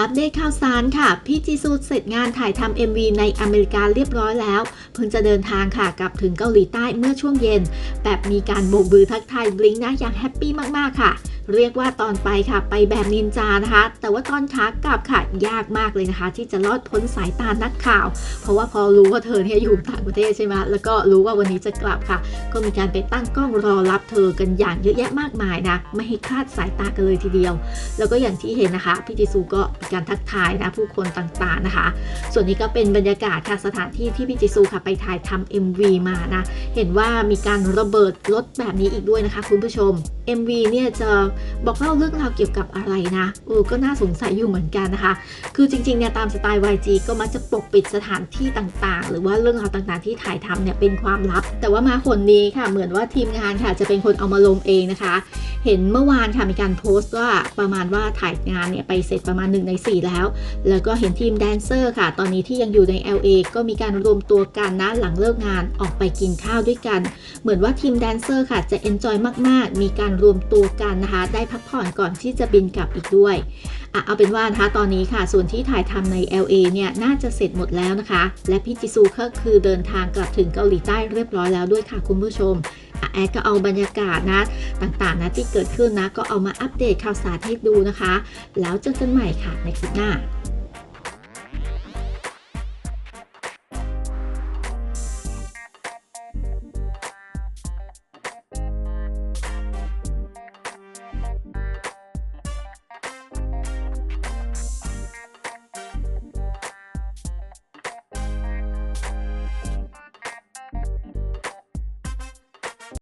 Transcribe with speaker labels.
Speaker 1: อัปเดตข่าวสารค่ะ พี่จีซูเสร็จงานถ่ายทำ MV ในอเมริกาเรียบร้อยแล้ว เพิ่งจะเดินทางค่ะกลับถึงเกาหลีใต้เมื่อช่วงเย็น แบบมีการโบกบือทักทายบลิงนะอย่างแฮปปี้มากๆค่ะ เรียกว่าตอนไปค่ะไปแบบนินจานะคะ แต่ว่าตอนขากลับค่ะยากมากเลยนะคะ ที่จะลอดพ้นสายตานักข่าว เพราะว่าพอรู้ว่าเธอเนี่ยอยู่ต่างประเทศใช่ไหมแล้วก็รู้ว่าวันนี้จะกลับค่ะ ก็มีการไปตั้งกล้องรอรับเธอกันอย่างเยอะแยะมากมายนะไม่ให้คลาดสายตากันเลยทีเดียว แล้วก็อย่างที่เห็นนะคะพี่จิซูก็มีการทักทายนะผู้คนต่างๆนะคะ ส่วนนี้ก็เป็นบรรยากาศค่ะสถานที่ที่พี่จิซูค่ะไปถ่ายทำ MV มานะ เห็นว่ามีการระเบิดรถแบบนี้อีกด้วยนะคะ คุณผู้ชม MV เนี่ยจะบอกเล่าเรื่องราวเกี่ยวกับอะไรนะเออก็น่าสงสัยอยู่เหมือนกันนะคะ คือจริงๆเนี่ยตามสไตล์ YG ก็มักจะปกปิดสถานที่ต่างๆ หรือว่าเรื่องราวต่างๆที่ถ่ายทำเนี่ยเป็นความลับ แต่ว่ามาคนนี้ค่ะเหมือนว่าทีมงานค่ะจะเป็นคนเอามาลงเองนะคะ เห็นเมื่อวานค่ะมีการโพสต์ว่าประมาณว่าถ่ายงานเนี่ยไปเสร็จประมาณ1ใน4 แล้ว แล้วก็เห็นทีมแดนเซอร์ค่ะ ตอนนี้ที่ยังอยู่ใน LA ก็มีการรวมตัวกันนะหลังเลิกงานออกไปกินข้าวด้วยกัน เหมือนว่าทีมแดนเซอร์ค่ะจะเอนจอยมากๆ มีการรวมตัวกันนะคะได้พักผ่อนก่อนที่จะบินกลับอีกด้วยอะเอาเป็นว่านะคะตอนนี้ค่ะ ส่วนที่ถ่ายทำใน LA เนี่ยน่าจะเสร็จหมดแล้วนะคะ และพี่จิซูก็คือเดินทางกลับถึงเกาหลีใต้เรียบร้อยแล้วด้วยค่ะคุณผู้ชมแอดก็เอาบรรยากาศนะต่างๆนะที่เกิดขึ้นนะก็เอามาอัปเดตข่าวสารให้ดูนะคะ แล้วเจอกันใหม่ค่ะในคลิปหน้า